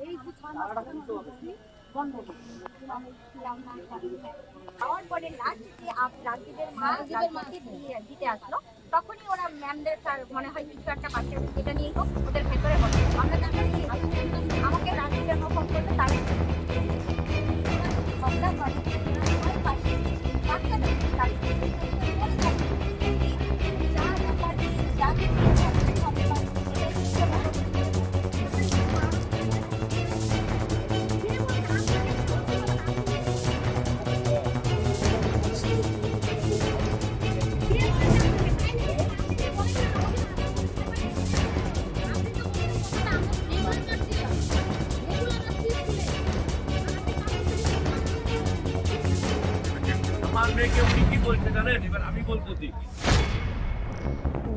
এই যে ছয় মাস পরে লাস্টে রাজদীপের মা দিতে আসলো তখনই ওরা ম্যামদের মনে হয় কিছু একটা বাচ্চাদের যেটা নিয়ে ওদের ভেতরে হবে আমরা আমাকে রাজদীপের মা ফোন করল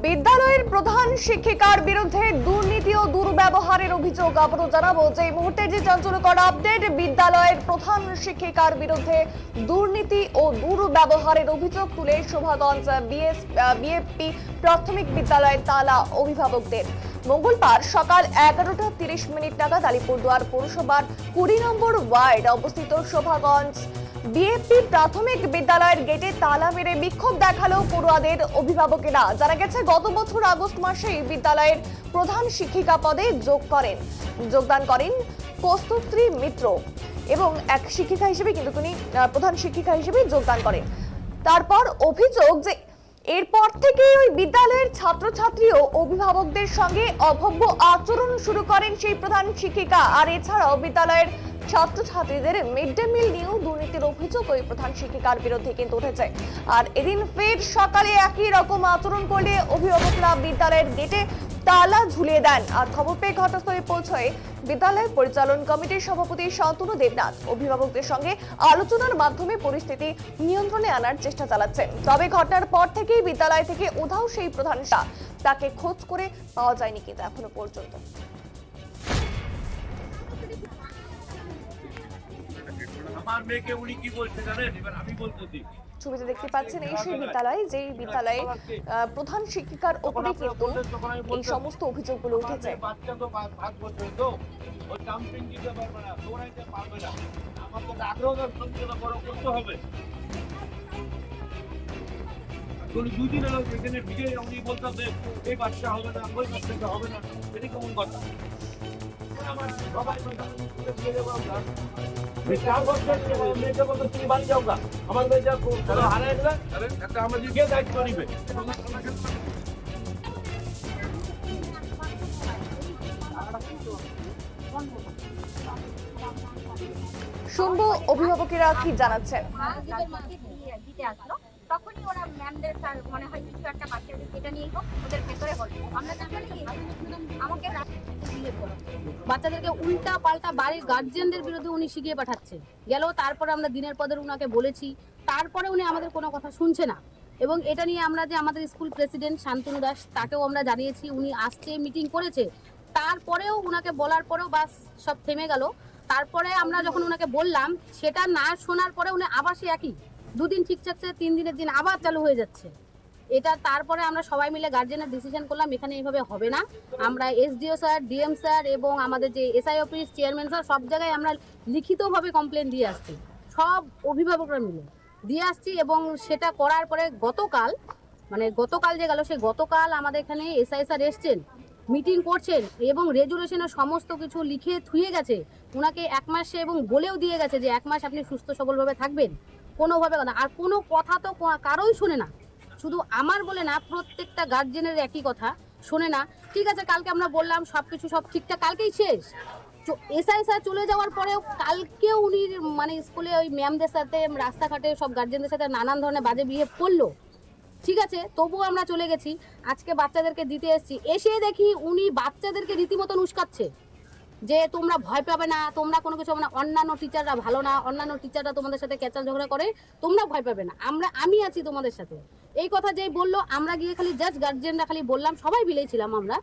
বিদ্যালয়ের প্রধান শিক্ষিকার বিরুদ্ধে দুর্নীতি ও দুর্ব্যবহারের অভিযোগ আবারও জানাব যে এই মুহূর্তে যে চাঞ্চল্যকর আপডেট, বিদ্যালয়ের প্রধান শিক্ষিকার বিরুদ্ধে দুর্নীতি ও দুর্ব্যবহারের অভিযোগ তুলে শোভাগঞ্জ বিএস বিএপি প্রাথমিক বিদ্যালয়ের তালা অভিভাবকদের। মঙ্গলবার সকাল এগারোটা তিরিশ মিনিট নাগাদ আলিপুরদুয়ার পৌরসভার কুড়ি নম্বর ওয়ার্ড অবস্থিত শোভাগঞ্জ বিএপি প্রাথমিক বিদ্যালয়ের গেটে তালা মেরে বিক্ষোভ দেখাল পড়ুয়াদের অভিভাবকেরা। জানা গেছে, গত বছর আগস্ট মাসে বিদ্যালয়ের প্রধান শিক্ষিকা পদে যোগ করেন। যোগদান করেন কস্তুত্রী মিত্র এবং এক শিক্ষিকা হিসেবে কিন্তু তিনি প্রধান শিক্ষিকা হিসেবে যোগদান করেন। তারপর অভিযোগ যে, এরপর থেকে ওই বিদ্যালয়ের ছাত্রছাত্রী ও অভিভাবকদের সঙ্গে অভব্য আচরণ শুরু করেন সেই প্রধান শিক্ষিকা। আর এছাড়াও বিদ্যালয়ের ছাত্রছাত্রীদের মিড ডে মিল নিয়েও দুর্নীতির অভিযোগ ওই প্রধান শিক্ষিকার বিরুদ্ধে কিন্তু উঠেছে। আর এদিন ফের সকালে একই রকম আচরণ করলে অভিভাবকরা বিদ্যালয়ের গেটে তালা ঝুলিয়ে দেন। আর খবর পেয়ে ঘটনাস্থলে পৌঁছয় বিদ্যালয় পরিচালন কমিটির সভাপতি শান্তনু দেবনাথ। অভিভাবকদের সঙ্গে আলোচনার মাধ্যমে পরিস্থিতি নিয়ন্ত্রণে আনার চেষ্টা চালাচ্ছেন তবে ঘটনার পর থেকেই বিদ্যালয় থেকে উধাও সেই প্রধান শাহ তাকে খোঁজ করে পাওয়া যায়নি কিন্তু এখনও পর্যন্ত। আমার মেয়েকে উনি কি বলছে জানেন? এবার আমি বলতেছি। ছবিতে দেখতে পাচ্ছেন এই সেই বিদ্যালয় যেই বিদ্যালয়ে প্রধান শিক্ষিকার ওপরে কিন্তু এই সমস্ত অভিযোগগুলো উঠেছে। বাচ্চা তো পাঁচ পাঁচ বছর তো ওই জাম্পিং দিতে পারবে না দৌড়াইতে পারবে না। আমার আগ্রহ বড় করতে হবে। কোন দুই দিন হলো এখানে ভিড়ে উনি বলতাম যে এই বাচ্চা হবে না ওই বাচ্চাটা হবে না। এটা কেমন কথা? আমার সবাই আমরা। শুনব অভিভাবকেরা কি জানাচ্ছেন? তখনই ওরা ম্যামদের স্যার মনে হয় কিছু একটা বাচ্চাদের যেটা নিয়ে ওদের ভেতরে হবে আমরা জানি কি, আমাকে বাচ্চাদেরকে উল্টা পাল্টা বাড়ির গার্জিয়ানদের বিরুদ্ধে উনি শিখিয়ে পাঠাচ্ছে। গেল, তারপরে আমরা দিনের পদের উনাকে বলেছি। তারপরে উনি আমাদের কোনো কথা শুনছে না। এবং এটা নিয়ে আমরা যে আমাদের স্কুল প্রেসিডেন্ট শান্তনু দাস, তাকেও আমরা জানিয়েছি, উনি আসছে মিটিং করেছে। তারপরেও উনাকে বলার পরেও বাস সব থেমে গেল। তারপরে আমরা যখন ওনাকে বললাম, সেটা না শোনার পরে উনি আবার সে একই। দুদিন ঠিক থাকছে তিন দিনের দিন আবার চালু হয়ে যাচ্ছে। এটা তারপরে আমরা সবাই মিলে গার্জেনের ডিসিশন করলাম, এখানে এইভাবে হবে না। আমরা এসডিও স্যার ডিএম স্যার এবং আমাদের যে এসআই অফিস চেয়ারম্যান স্যার সব জায়গায় আমরা লিখিতভাবে কমপ্লেন দিয়ে আসছি। সব অভিভাবকরা মিলে দিয়ে আসছি এবং সেটা করার পরে গতকাল মানে গতকাল যে গেল সেই গতকাল আমাদের এখানে এসআই স্যার এসছেন মিটিং করছেন এবং রেজুলেশনের সমস্ত কিছু লিখে থুয়ে গেছে। ওনাকে এক মাসে এবং বলেও দিয়ে গেছে যে এক মাস আপনি সুস্থ সবলভাবে থাকবেন। কোনোভাবে না আর কোনো কথা তো কারোই শোনে না। শুধু আমার বলে না, প্রত্যেকটা গার্জেনের একই কথা, শোনে না। ঠিক আছে, কালকে আমরা বললাম সব কিছু সব ঠিকঠাক, কালকেই শেষ। এসআই স্যার চলে যাওয়ার পরেও কালকেও উনি মানে স্কুলে ওই ম্যামদের সাথে, রাস্তাঘাটে সব গার্জেনদের সাথে নানান ধরনের বাজে বিহেভ করল। ঠিক আছে, তবুও আমরা চলে গেছি। আজকে বাচ্চাদেরকে দিতে এসেছি। এসে দেখি উনি বাচ্চাদেরকে রীতিমতন উস্কাচ্ছে যে তোমরা ভয় পাবে না, তোমরা কোনো কিছু হবে না, অন্যান্য টিচাররা ভালো না, অন্যান্য টিচাররা তোমাদের সাথে ক্যাচাল ঝগড়া করে, তোমরা ভয় পাবে না। আমরা, আমি আছি তোমাদের সাথে। এই কথা যেই বলল, আমরা গিয়ে খালি জাস্ট গার্জেনরা খালি বললাম, সবাই মিলেই ছিলাম আমরা।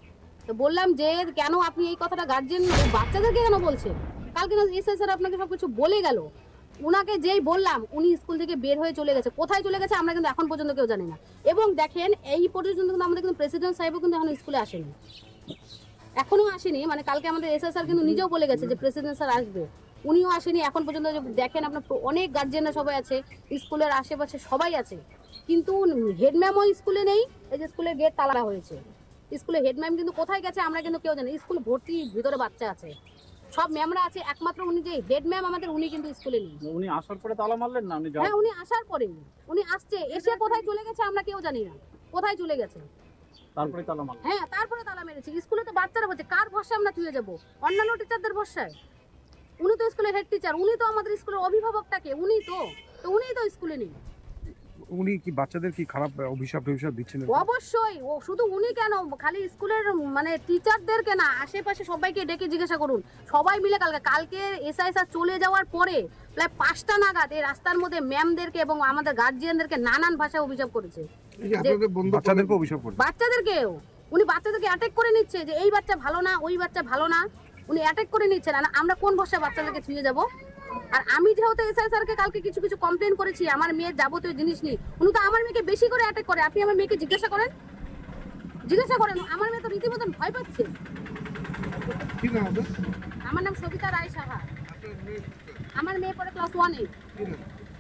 তো বললাম যে, কেন আপনি এই কথাটা গার্জেন বাচ্চাদেরকে কেন বলছেন? কালকে না এসআই স্যার আপনাকে সব কিছু বলে গেল। উনাকে যেই বললাম, উনি স্কুল থেকে বের হয়ে চলে গেছে। কোথায় চলে গেছে আমরা কিন্তু এখন পর্যন্ত কেউ জানি না। এবং দেখেন, এই পর্যন্ত কিন্তু আমাদের কিন্তু প্রেসিডেন্ট সাহেবও কিন্তু এখন স্কুলে আসেনি। এখনও আসেনি মানে কালকে আমাদের এসএস স্যার কিন্তু নিজেও বলে গেছে যে প্রেসিডেন্ট স্যার আসবে। উনিও আসেনি এখন পর্যন্ত দেখেন আপনার অনেক গার্জেনরা সবাই আছে স্কুলের আশেপাশে সবাই আছে কিন্তু হেড ম্যামও স্কুলে নেই এই যে স্কুলের গেট তালা হয়েছে। স্কুলে হেড ম্যাম কিন্তু কোথায় গেছে আমরা কিন্তু কেউ জানি স্কুল ভর্তি ভিতরে বাচ্চা আছে। সব ম্যামরা আছে একমাত্র উনি যে হেড ম্যাম আমাদের উনি কিন্তু স্কুলে নেই। উনি আসার পরে তালা মারলেন না? আপনি হ্যাঁ উনি আসার পরে উনি আসছে এসে কোথায় চলে গেছে আমরা কেউ জানি না। কোথায় চলে গেছে? তারপরে তালা মারলো। হ্যাঁ তারপরে তালা মেরেছে। স্কুলে তো বাচ্চারা বলছে, কার ভরসা আমরা তুলে যাব? অন্যান্য টিচারদের ভরসায়। উনি তো স্কুলের হেড টিচার উনি তো আমাদের স্কুলের অভিভাবকটাকে, উনি তো তো উনিই তো স্কুলে নেই। উনি কি বাচ্চাদের কি খারাপ অভিশাপ টভিশাপ দিচ্ছেন অবশ্যই। ও শুধু উনি কেন? খালি স্কুলের মানে টিচারদেরকে না আশেপাশে সবাইকে ডেকে জিজ্ঞাসা করুন। সবাই মিলে কালকে কালকে এসআই স্যার চলে যাওয়ার পরে প্রায় পাঁচটা নাগাদ এই রাস্তার মধ্যে ম্যামদেরকে এবং আমাদের গার্জিয়ানদেরকে নানান ভাষায় অভিযোগ করেছে। বাচ্চাদেরকে অভিশাপ করে বাচ্চাদেরকেও। উনি বাচ্চাদেরকে অ্যাটাক করে নিচ্ছে যে এই বাচ্চা ভালো না ওই বাচ্চা ভালো না। উনি অ্যাটাক করে নিচ্ছেন। আমরা কোন ভাষায় বাচ্চাদেরকে ছুঁয়ে যাব? আর আমি যেহেতু এসআই স্যারকে কালকে কিছু কিছু কমপ্লেন করেছি আমার মেয়ের যাবতীয় জিনিস নেই। উনি তো আমার মেয়েকে বেশি করে অ্যাটাক করে। আপনি আমার মেয়েকে জিজ্ঞাসা করেন? জিজ্ঞাসা করেন। আমার মেয়ে তো রীতিমতন ভয় পাচ্ছে। কি নাম আপনার আমার নাম সবিতা রায় সাহা। আমার মেয়ে পড়ে ক্লাস ওয়ানে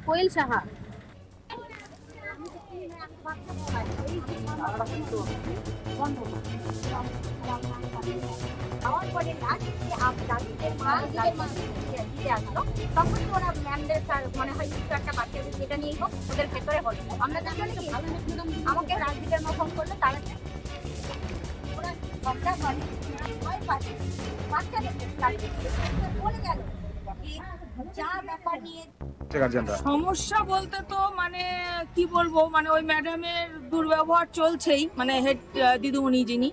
কোয়েল সাহা। খাওয়ার পরে লাস্ট দিতে আসলো তখনই ওরা ম্যামদের মনে হয় কিছু একটা বাচ্চা যেটা নিয়ে হোক ওদের ভেতরে হলো আমরা জানি কি আমাকে রাজীবের মা করল তারা ওরা বাচ্চাদেরকে রাজীব বলে গেল যে যা ব্যাপার নিয়ে সমস্যা বলতে তো মানে কি বলব মানে ওই ম্যাডামের দুর্ব্যবহার চলছেই মানে হেড দিদিমণি যিনি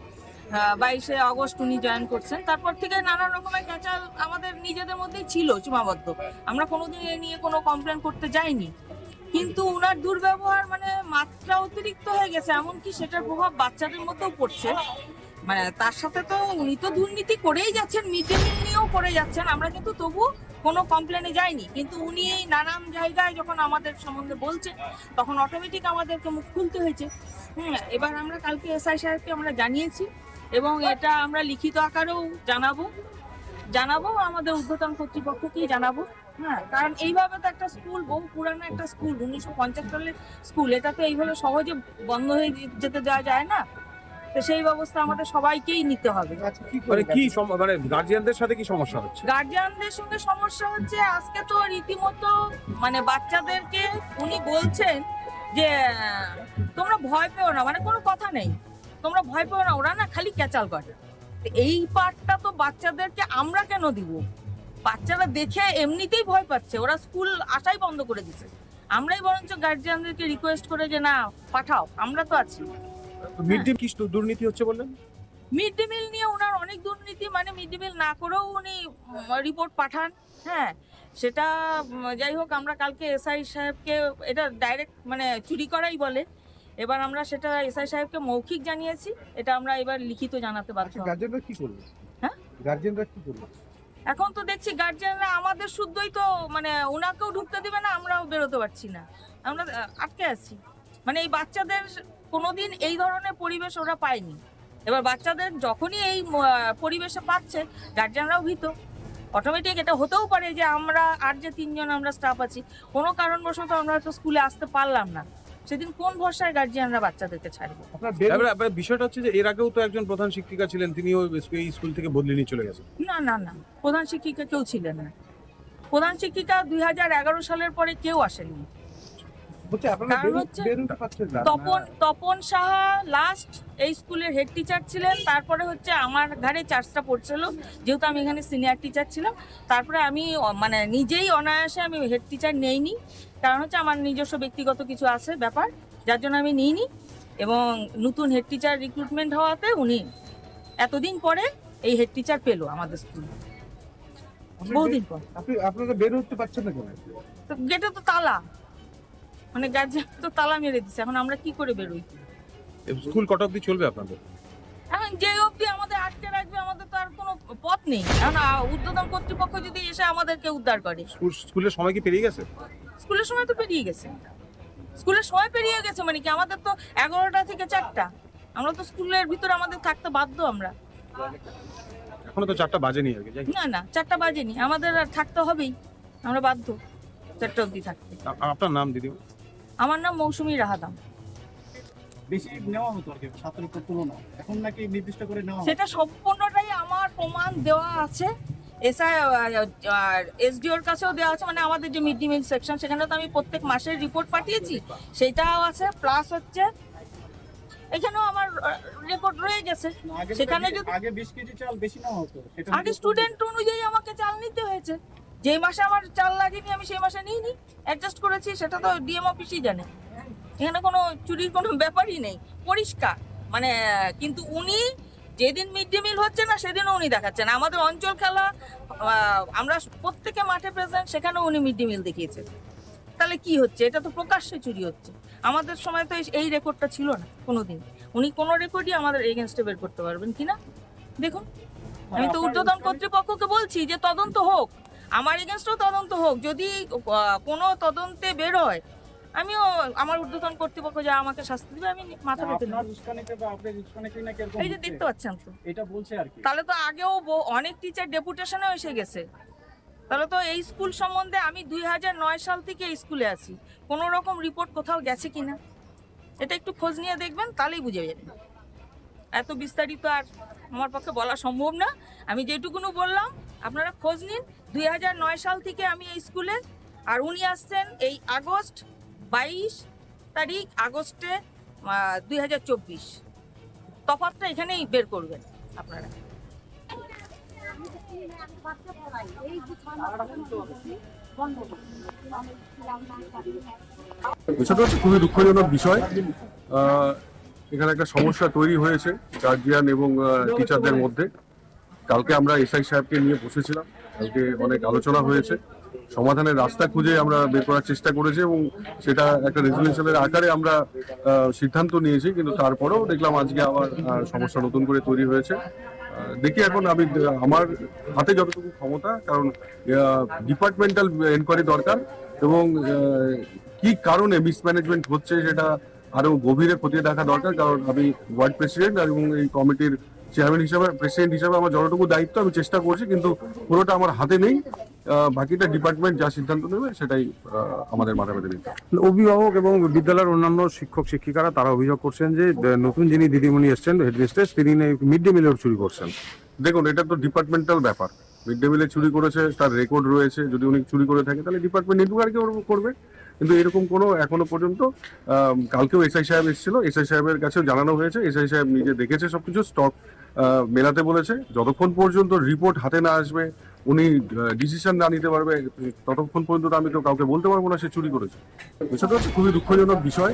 বাইশে আগস্ট উনি জয়েন করছেন। তারপর থেকে নানা রকমের ক্যাচাল আমাদের নিজেদের মধ্যেই ছিল সীমাবদ্ধ। আমরা কোনোদিন এ নিয়ে কোনো কমপ্লেন করতে যাইনি। কিন্তু ওনার দুর্ব্যবহার মানে মাত্রা অতিরিক্ত হয়ে গেছে এমনকি সেটার প্রভাব বাচ্চাদের মধ্যেও পড়ছে। মানে তার সাথে তো উনি তো দুর্নীতি করেই যাচ্ছেন মিড ডে মিল নিয়েও করে যাচ্ছেন। আমরা কিন্তু তবু কোনো কমপ্লেনে যায়নি, কিন্তু উনি এই নানান জায়গায় যখন আমাদের সম্বন্ধে বলছেন, তখন অটোমেটিক আমাদেরকে মুখ খুলতে হয়েছে। হ্যাঁ এবার আমরা কালকে এসআই সাহেবকে আমরা জানিয়েছি এবং এটা আমরা লিখিত আকারেও জানাব জানাব, আমাদের ঊর্ধ্বতন কর্তৃপক্ষকেই জানাব। হ্যাঁ কারণ এইভাবে তো একটা স্কুল, বহু পুরানো একটা স্কুল, উনিশশো পঞ্চাশ সালের স্কুল এটা তো এইভাবে সহজে বন্ধ হয়ে যেতে দেওয়া যায় না। তো সেই ব্যবস্থা আমাদের সবাইকেই নিতে হবে। মানে কি সম- মানে গার্জিয়ানদের সাথে কি সমস্যা হচ্ছে? গার্জিয়ানদের সঙ্গে সমস্যা হচ্ছে আজকে তো রীতিমতো মানে বাচ্চাদেরকে উনি বলছেন যে আহ, তোমরা ভয় পেও না। মানে কোনো কথা নেই। তোমরা ভয় পেও না ওরা না খালি ক্যাচাল করে। তো এই পার্টটা তো বাচ্চাদেরকে আমরা কেন দিব? বাচ্চারা দেখে এমনিতেই ভয় পাচ্ছে। ওরা স্কুল আসাই বন্ধ করে দিচ্ছে। আমরাই বরঞ্চ গার্জিয়ানদেরকে রিকোয়েস্ট করে যে না পাঠাও। আমরা তো আছি। মিড ডে কি দুর্নীতি হচ্ছে বললেন? মিড ডে মিল নিয়ে ওনার অনেক দুর্নীতি মানে মিড ডে মিল না করেও উনি রিপোর্ট পাঠান হ্যাঁ। সেটা যাই হোক আমরা কালকে এসআই সাহেবকে এটা ডাইরেক্ট মানে চুরি করাই বলে। এবার আমরা সেটা এসআই সাহেবকে মৌখিক জানিয়েছি এটা আমরা এবার লিখিত জানাতে পারছি গার্জেনরা কি করবে হ্যাঁ? গার্জেনরা কি করবে এখন তো দেখছি গার্জিয়ানরা আমাদের শুদ্ধই তো মানে ওনাকেও ঢুকতে দেবে না আমরাও বেরোতে পারছি না। আমরা আটকে আছি। মানে এই বাচ্চাদের কোনোদিন এই ধরনের পরিবেশ ওরা পায়নি। এবার বাচ্চাদের যখনই এই পরিবেশে পাচ্ছে গার্জিয়ানরাও ভীত। অটোমেটিক এটা হতেও পারে যে আমরা আর যে তিনজন আমরা স্টাফ আছি কোনো কারণবশত আমরা হয়তো স্কুলে আসতে পারলাম না। সেদিন কোন ভরসায় গার্জিয়ানরা বাচ্চাদেরকে ছাড়বে? বিষয়টা হচ্ছে যে এর আগেও তো একজন প্রধান শিক্ষিকা ছিলেন তিনিও এই স্কুল থেকে বদলি নিয়ে চলে গেছেন। না না না প্রধান শিক্ষিকা কেউ ছিলেন না। প্রধান শিক্ষিকা দুই হাজার এগারো সালের পরে কেউ আসেনি তপন তপন সাহা লাস্ট এই স্কুলের হেড টিচার ছিলেন। তারপরে হচ্ছে আমার ঘাড়ে চার্জটা পড়ছিল যেহেতু আমি এখানে সিনিয়র টিচার ছিলাম। তারপরে আমি মানে নিজেই অনায়াসে আমি হেড টিচার নেইনি। কারণ হচ্ছে আমার নিজস্ব ব্যক্তিগত কিছু আছে ব্যাপার যার জন্য আমি নিইনি। এবং নতুন হেড টিচার রিক্রুটমেন্ট হওয়াতে উনি এতদিন পরে এই হেড টিচার পেল আমাদের স্কুলে বহুদিন পর। আপনি আপনারা বের হতে পারছেন না কেন? গেটে তো তালা। মানে গার্জিয়ান তো তালা মেরে দিচ্ছে এখন আমরা কি করে বেরোই? স্কুল কত অবধি চলবে আপনাদের? এখন যে অবধি আমাদের আটকে রাখবে আমাদের তো আর কোনো পথ নেই। এখন ঊর্ধ্বতন কর্তৃপক্ষ যদি এসে আমাদেরকে উদ্ধার করে। স্কুল স্কুলের সময় কি পেরিয়ে গেছে? স্কুলের সময় তো পেরিয়ে গেছে। স্কুলের সময় পেরিয়ে গেছে মানে কি? আমাদের তো এগারোটা থেকে চারটা। আমরা তো স্কুলের ভিতরে আমাদের থাকতে বাধ্য আমরা। এখনও তো চারটা বাজেনি আর কি। না না চারটা বাজেনি। আমাদের আর থাকতে হবেই। আমরা বাধ্য চারটা অবধি থাকতে। আপনার নাম দিদি? আমার নাম মৌসুমী রাহাদাম। বেশি নেওয়া হতো আর কি ছাত্রদের তুলনায়। এখন নাকি নির্দিষ্ট করে নেওয়া সেটা সম্পূর্ণটাই আমার প্রমাণ দেওয়া আছে। এসআই এসডিওর কাছেও দেওয়া আছে মানে আমাদের যে মিড ডে মিল সেকশন সেখানে তো আমি প্রত্যেক মাসের রিপোর্ট পাঠিয়েছি। সেটাও আছে প্লাস হচ্ছে এখানেও আমার রেকর্ড রয়ে গেছে। সেখানে যদি- আগে বিশ কেজি চাল বেশি নেওয়া হতো আগে স্টুডেন্ট অনুযায়ী আমাকে চাল নিতে হয়েছে। যে মাসে আমার চাল লাগেনি আমি সেই মাসে নিইনি। অ্যাডজাস্ট করেছি সেটা তো ডিএম অফিসই জানে। এখানে কোনো চুরির কোনো ব্যাপারই নেই। পরিষ্কার। মানে কিন্তু উনি যেদিন মিড ডে মিল হচ্ছে না সেদিনও উনি দেখাচ্ছেন। আমাদের অঞ্চল খেলা আমরা প্রত্যেকে মাঠে প্রেজেন্ট সেখানেও উনি মিড ডে মিল দেখিয়েছেন। তাহলে কি হচ্ছে? এটা তো প্রকাশ্যে চুরি হচ্ছে। আমাদের সময় তো এই- রেকর্ডটা ছিল না কোনো কোনোদিন। উনি কোনো রেকর্ডই আমাদের এগেনস্টে বের করতে পারবেন কি না দেখুন। আমি তো আপনার ঊর্ধ্বতন কর্তৃপক্ষকে বলছি যে তদন্ত হোক। আমার এগেনস্টও তদন্ত হোক যদি কোনো তদন্তে বের হয় আমিও আমার ঊর্ধ্বতন কর্তৃপক্ষ যা আমাকে শাস্তি দেবে আমি মাথা পেতে এই যে দেখতে পাচ্ছেন তো। এটা বলছে আর কি। তাহলে তো আগেও অনেক টিচার ডেপুটেশনেও এসে গেছে। তাহলে তো এই স্কুল সম্বন্ধে আমি দুই হাজার নয় সাল থেকে এই স্কুলে আছি। কোনো রকম রিপোর্ট কোথাও গেছে কিনা? এটা একটু খোঁজ নিয়ে দেখবেন তাহলেই বুঝে যাবেন। এত বিস্তারিত আর আমার পক্ষে বলা সম্ভব না। আমি যেটুকুনো বললাম আপনারা খোঁজ নিন। দুই হাজার নয় সাল থেকে আমি এই স্কুলে, আর উনি আসছেন এই আগস্ট বাইশ তারিখ আগস্টে দুই হাজার চব্বিশ। তফাতটা এখানেই বের করবেন আপনারা। খুবই দুঃখজনক বিষয়। এখানে একটা সমস্যা তৈরি হয়েছে গার্জিয়ান এবং টিচারদের মধ্যে। কালকে আমরা এসআই সাহেবকে নিয়ে বসেছিলাম। কালকে অনেক আলোচনা হয়েছে। সমাধানের রাস্তা খুঁজে আমরা বের করার চেষ্টা করেছি এবং সেটা একটা রেজলিউশনের আকারে আমরা সিদ্ধান্ত নিয়েছি, কিন্তু তারপরেও দেখলাম আজকে আবার সমস্যা নতুন করে তৈরি হয়েছে। দেখি এখন আমি, আমার হাতে যতটুকু ক্ষমতা, কারণ ডিপার্টমেন্টাল এনকোয়ারি দরকার এবং কি কারণে মিসম্যানেজমেন্ট হচ্ছে সেটা আরও গভীরে খতিয়ে দেখা দরকার, কারণ আমি ওয়ার্ড প্রেসিডেন্ট এবং এই কমিটির চেয়ারম্যান হিসাবে প্রেসিডেন্ট হিসাবে আমার যতটুকু দায়িত্ব আমি চেষ্টা করছি কিন্তু পুরোটা আমার হাতে নেই। বাকিটা ডিপার্টমেন্ট যা সিদ্ধান্ত নেবে সেটাই আমাদের মাথা পেতে নিতে অভিভাবক এবং বিদ্যালয়ের অন্যান্য শিক্ষক শিক্ষিকারা তারা অভিযোগ করছেন যে নতুন যিনি দিদিমণি এসছেন হেডমিস্ট্রেস তিনি মিড ডে মিলের চুরি করছেন। দেখুন এটা তো ডিপার্টমেন্টাল ব্যাপার। মিড ডে মিলে চুরি করেছে তার রেকর্ড রয়েছে যদি উনি চুরি করে থাকে তাহলে ডিপার্টমেন্ট ইনকোয়ারি করবে। কিন্তু এরকম কোনো এখনও পর্যন্ত কালকেও এসআই সাহেব এসেছিল। এসআই সাহেবের কাছেও জানানো হয়েছে। এসআই সাহেব নিজে দেখেছে সবকিছু স্টক মেলাতে বলেছে, যতক্ষণ পর্যন্ত রিপোর্ট হাতে না আসবে, উনি ডিসিশন না নিতে পারবে, ততক্ষণ পর্যন্ত আমি তো কাউকে বলতে পারব না, সে চুরি করেছে। বিষয়টা হচ্ছে খুবই দুঃখজনক বিষয়।